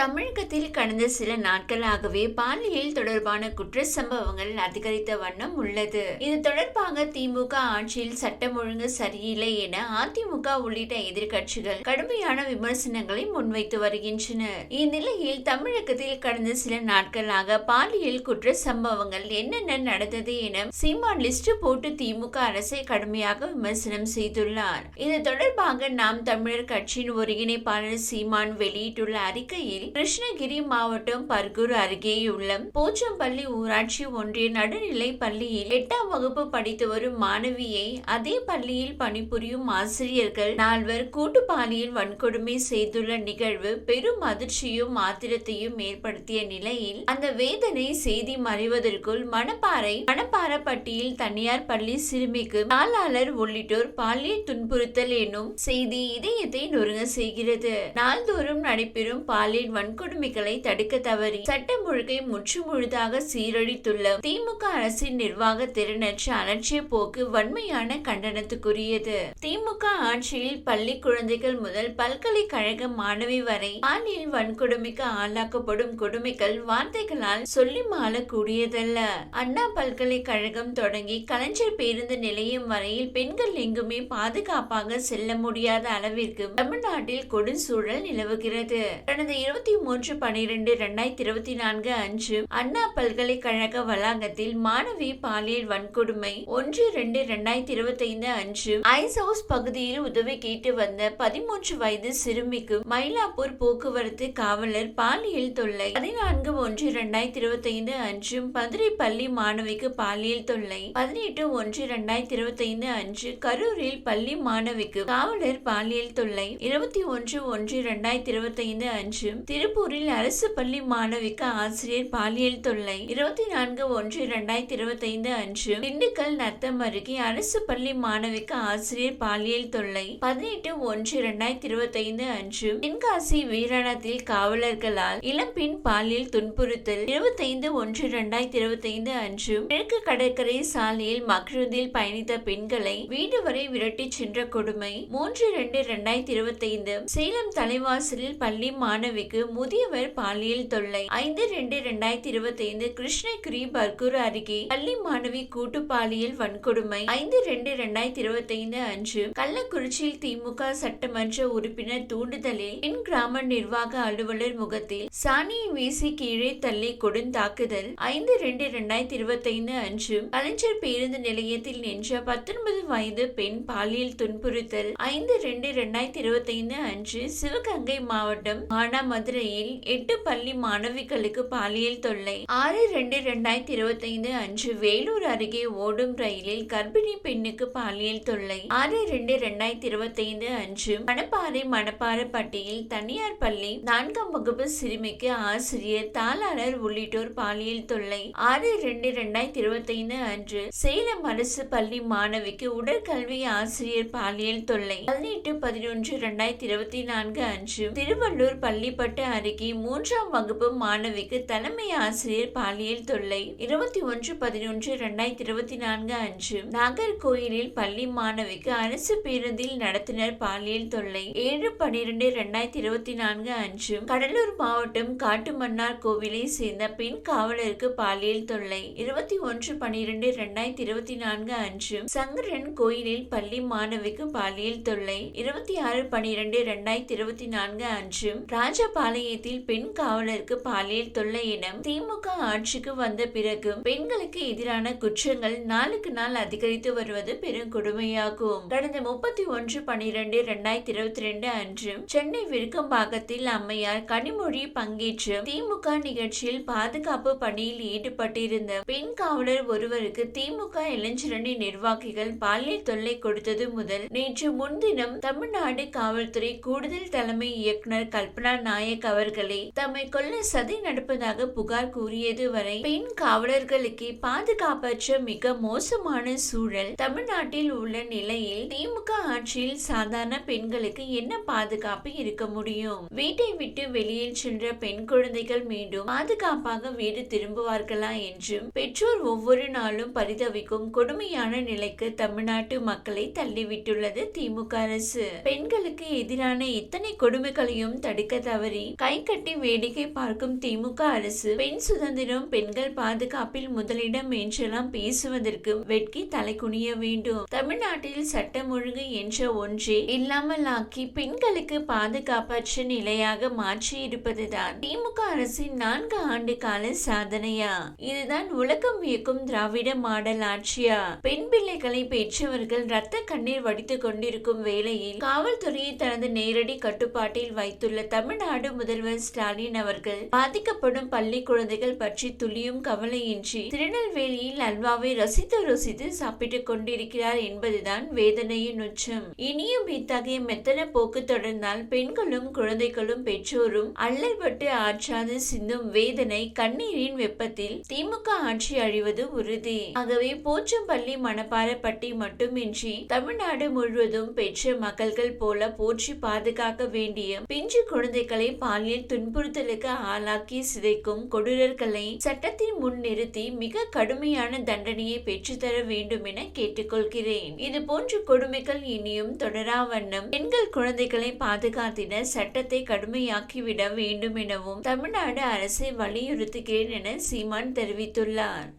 தமிழகத்தில் கடந்த சில நாட்களாகவே பாலியல் தொடர்பான குற்ற சம்பவங்கள் அதிகரித்த வண்ணம் உள்ளது. இது தொடர்பாக திமுக ஆட்சியில் சட்டம் ஒழுங்கு சரியில்லை என அதிமுக உள்ளிட்ட எதிர்க்கட்சிகள் கடுமையான விமர்சனங்களை முன்வைத்து வருகின்றன. இந்நிலையில் தமிழகத்தில் கடந்த சில நாட்களாக பாலியல் குற்ற சம்பவங்கள் என்னென்ன நடந்தது என சீமான் லிஸ்ட் போட்டு திமுக அரசை கடுமையாக விமர்சனம் செய்துள்ளார். இது தொடர்பாக நாம் தமிழர் கட்சியின் ஒருங்கிணைப்பாளர் சீமான் வெளியிட்டுள்ள அறிக்கையில் கிருஷ்ணகிரி மாவட்டம் பர்கூர் அருகேயுள்ள போச்சம்பள்ளி ஊராட்சி ஒன்றிய நடுநிலை பள்ளியில் எட்டாம் வகுப்பு படித்து வரும் மாணவியை அதே பள்ளியில் பணிபுரியும் ஆசிரியர்கள் நால்வர் கூட்டு பாலியல் வன்கொடுமை செய்துள்ள நிகழ்வு பெரும் அதிர்ச்சியும் ஆத்திரத்தையும் ஏற்படுத்திய நிலையில் அந்த வேதனை செய்தி மறைவதற்குள் மணப்பாறை மணப்பாறைப்பட்டியில் தனியார் பள்ளி சிறுமிக்கு தாளாளர் உள்ளிட்டோர் பாலியல் துன்புறுத்தல் எனும் செய்தி இதயத்தை நொறுங்க செய்கிறது. நாள்தோறும் நடைபெறும் பாலியல் வன்கொடுமைகளை தடுக்க தவறி சட்டம் ஒழுங்கை முற்றுமுழுதாக சீரழித்துள்ள திமுக அரசின் நிர்வாக திறனற்ற அலட்சிய போக்கு வன்மையான கண்டனத்துக்குரியது. திமுக ஆட்சியில் பள்ளி குழந்தைகள் முதல் பல்கலைக்கழக மாணவி வரை பாலியல் வன்கொடுமைக்கு ஆளாக்கப்படும் கொடுமைகள் வார்த்தைகளால் சொல்லி மாளக்கூடியதல்ல. அண்ணா பல்கலைக்கழகம் தொடங்கி கலைஞர் பேருந்து நிலையம் வரையில் பெண்கள் எங்குமே பாதுகாப்பாக செல்ல முடியாத அளவிற்கு தமிழ்நாட்டில் கொடுஞ்சூழல் நிலவுகிறது. கடந்த இருபத்தி இருபத்தி மூன்று பனிரெண்டு இரண்டாயிரத்தி இருபத்தி நான்கு அன்று அண்ணா பல்கலைக்கழக வளாகத்தில் மாணவி பாலியல் வன்கொடுமை ஒன்று இரண்டு இரண்டாயிரத்தி இருபத்தி ஐந்து அன்று ஐஸ் ஹவுஸ் பகுதியில் உதவி கேட்டு வந்த பதிமூன்று வயது சிறுமிக்கு மயிலாப்பூர் போக்குவரத்து காவலர் பாலியல் தொல்லை. பதினான்கு ஒன்று இரண்டாயிரத்தி இருபத்தி ஐந்து அன்று மதுரை பள்ளி மாணவிக்கு பாலியல் தொல்லை. பதினெட்டு ஒன்று இரண்டாயிரத்தி இருபத்தி ஐந்து அன்று கரூரில் பள்ளி மாணவிக்கு காவலர் பாலியல் தொல்லை. இருபத்தி ஒன்று ஒன்று இரண்டாயிரத்தி இருபத்தி ஐந்து அன்று திருப்பூரில் அரசு பள்ளி மாணவிக்கு ஆசிரியர் பாலியல் தொல்லை. இருபத்தி நான்கு ஒன்று இரண்டாயிரத்தி இருபத்தி ஐந்து அன்று திண்டுக்கல் நத்தம் அருகே அரசு பள்ளி மாணவிக்கு ஆசிரியர் பாலியல் தொல்லை. பதினெட்டு ஒன்று இரண்டாயிரத்தி இருபத்தி ஐந்து அன்று தென்காசி வீராணத்தில் காவலர்களால் இளம்பெண் பாலியல் துன்புறுத்தல். இருபத்தைந்து ஒன்று இரண்டாயிரத்தி இருபத்தி ஐந்து அன்று கிழக்கு கடற்கரை சாலையில் மக்ருந்தில் பயணித்த பெண்களை வீடு வரை விரட்டிச் சென்ற கொடுமை. மூன்று இரண்டு இரண்டாயிரத்தி இருபத்தி ஐந்து சேலம் தலைவாசலில் பள்ளி மாணவிக்கு முதியவர் பாலியல் தொல்லை. ஐந்து ரெண்டு இரண்டாயிரத்தி இருபத்தி ஐந்து கிருஷ்ணகிரி பர்கூர் அருகே பள்ளி மாணவி கூட்டு பாலியல் வன்கொடுமை. ஐந்து ரெண்டு இரண்டாயிரத்தி இருபத்தி ஐந்து அன்று கள்ளக்குறிச்சியில் திமுக சட்டமன்ற உறுப்பினர் தூண்டுதலில் பெண் கிராம நிர்வாக அலுவலர் முகத்தில் சாணியை வீசி கீழே தள்ளி கொடுந்தாக்குதல் ஐந்து ரெண்டு இரண்டாயிரத்தி இருபத்தி ஐந்து அன்று கலைஞர் பேருந்து நிலையத்தில் நின்ற பத்தொன்பது வயது பெண் பாலியல் துன்புறுத்தல். ஐந்து ரெண்டு இரண்டாயிரத்தி இருபத்தி ஐந்து அன்று சிவகங்கை மாவட்டம் மானாமதுரை மதுரையில் எட்டு பள்ளி மாணவிகளுக்கு பாலியல் தொல்லை. ஆறு ரெண்டு இரண்டாயிரத்தி இருபத்தி ஐந்து அன்று வேலூர் அருகே ஓடும் ரயிலில் கர்ப்பிணி பெண்ணுக்கு பாலியல் தொல்லை. ஆறு ரெண்டு இரண்டாயிரத்தி இருபத்தி ஐந்து அன்று மணப்பாறை மணப்பாறைப்பட்டியில் தனியார் பள்ளி நான்காம் வகுப்பு சிறுமிக்கு ஆசிரியர் தாளாளர் உள்ளிட்டோர் பாலியல் தொல்லை. ஆறு ரெண்டு இரண்டாயிரத்தி இருபத்தி ஐந்து அன்று சேலம் அரசு பள்ளி மாணவிக்கு உடற்கல்வி ஆசிரியர் பாலியல் தொல்லை. பதினெட்டு பதினொன்று இரண்டாயிரத்தி இருபத்தி நான்கு அன்று திருவள்ளூர் பள்ளிப்பட்டு அருகே மூன்றாம் வகுப்பு மாணவிக்கு தலைமை ஆசிரியர் பாலியல் தொல்லை. இருபத்தி ஒன்று பதினொன்று இரண்டாயிரத்தி இருபத்தி நான்கு அன்று நாகர்கோயிலில் பள்ளி மாணவிக்கு அரசு பேருந்தில் நடத்தினர் பாலியல் தொல்லை. ஏழு பனிரெண்டு இரண்டாயிரத்தி இருபத்தி நான்கு அன்று கடலூர் மாவட்டம் காட்டுமன்னார் கோவிலை சேர்ந்த பெண் காவலருக்கு பாலியல் தொல்லை. இருபத்தி ஒன்று பனிரெண்டு இரண்டாயிரத்தி இருபத்தி நான்கு அன்று சங்கரன் கோயிலில் பள்ளி மாணவிக்கு பாலியல் தொல்லை. இருபத்தி ஆறு பனிரெண்டு இரண்டாயிரத்தி இருபத்தி நான்கு அன்று ராஜபால ஆலயத்தில் பெண் காவலருக்கு பாலியல் தொல்லை என திமுக ஆட்சிக்கு வந்த பிறகு பெண்களுக்கு எதிரான குற்றங்கள் நாளுக்கு நாள் அதிகரித்து வருவது பெரும் கொடுமையாகும். கடந்த முப்பத்தி ஒன்று பனிரெண்டு இரண்டாயிரத்தி இருபத்தி ரெண்டு அன்று சென்னை விருக்கம்பாக்கத்தில் அம்மையார் கனிமொழி பங்கேற்று திமுக நிகழ்ச்சியில் பாதுகாப்பு பணியில் ஈடுபட்டிருந்த பெண் காவலர் ஒருவருக்கு திமுக இளைஞரணி நிர்வாகிகள் பாலியல் தொல்லை கொடுத்தது முதல் நேற்று முன்தினம் தமிழ்நாடு காவல்துறை கூடுதல் தலைமை இயக்குனர் கல்பனா நாயக் அவர்களே தம்மை கொல்ல சதி நடப்பதாக புகார் கூறியது வரை பெண் காவலர்களுக்கு பாதுகாப்பற்ற மிக மோசமான சூழல். தமிழ்நாட்டில் உள்ள நிலையில் திமுக ஆட்சியில் சாதாரண பெண்களுக்கு என்ன பாதுகாப்பு இருக்க முடியும்? வீட்டை விட்டு வெளியில் சென்ற பெண் குழந்தைகள் மீண்டும் பாதுகாப்பாக வீடு திரும்புவார்களா என்றும் பெற்றோர் ஒவ்வொரு நாளும் பரிதவிக்கும் கொடுமையான நிலைக்கு தமிழ்நாட்டு மக்களை தள்ளிவிட்டுள்ளது திமுக அரசு. பெண்களுக்கு எதிரான இத்தனை கொடுமைகளையும் தடுக்க தவறி கூறி கை கட்டி வேடிக்கை பார்க்கும் திமுக அரசு பெண் சுதந்திரம் பெண்கள் பாதுகாப்பில் முதலிடம் என்றெல்லாம் பேசுவதற்கு வெட்கி தலை குனிய வேண்டும். தமிழ்நாட்டில் சட்டம் ஒழுங்கு என்ற ஒன்றே இல்லாமலாக்கி பெண்களுக்கு பாதுகாப்பற்ற நிலையாக மாற்றி இருப்பதுதான் திமுக அரசின் நான்கு ஆண்டு கால சாதனையா? இதுதான் உலகம் வியக்கும் திராவிட மாடல் ஆட்சியா? பெண் பிள்ளைகளை பெற்றவர்கள் ரத்த கண்ணீர் வடித்துக் கொண்டிருக்கும் வேளையில் காவல்துறையை தனது நேரடி கட்டுப்பாட்டில் வைத்துள்ள தமிழ்நாடு முதல்வர் ஸ்டாலின் அவர்கள் பாதிக்கப்படும் பள்ளி குழந்தைகள் பற்றி துளியும் கவலையின்றி திருநெல்வேலியில் அல்வாவை ரசித்து ருசித்து சாப்பிட்டுக் கொண்டிருக்கிறார் என்பதுதான் வேதனையின் உச்சம். இனியும் இத்தகைய மெத்தன போக்கு தொடர்ந்தால் பெண்களும் குழந்தைகளும் பெற்றோரும் அல்லல்பட்டு ஆற்றாது சிந்தும் வேதனை கண்ணீரின் வெப்பத்தில் திமுக ஆட்சி அழிவது உறுதி. ஆகவே போச்சம்பள்ளி மணப்பாரப்பட்டி மட்டுமின்றி தமிழ்நாடு முழுவதும் பெற்ற மகள்கள் போல போற்றி பாதுகாக்க வேண்டிய பிஞ்சு குழந்தைகளை பாலியல் துன்புறுத்தலுக்கு ஆளாக்கி சிதைக்கும் கொடூரர்களை சட்டத்தின் முன் நிறுத்தி மிக கடுமையான தண்டனையை பெற்றுத்தர வேண்டும் என கேட்டுக்கொள்கிறேன். இது போன்ற கொடுமைகள் இனியும் தொடரா வண்ணம் பெண்கள் குழந்தைகளை பாதுகாத்திட சட்டத்தை கடுமையாக்கிவிட வேண்டும் எனவும் தமிழ்நாடு அரசை வலியுறுத்துகிறேன் என சீமான் தெரிவித்துள்ளார்.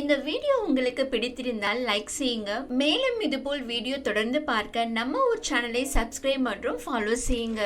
இந்த வீடியோ உங்களுக்கு பிடித்திருந்தால் லைக் செய்யுங்க. மேலும் இதுபோல் வீடியோ தொடர்ந்து பார்க்க நம்ம ஒரு சேனலை சப்ஸ்கிரைப் மற்றும் ஃபாலோ செய்யுங்க.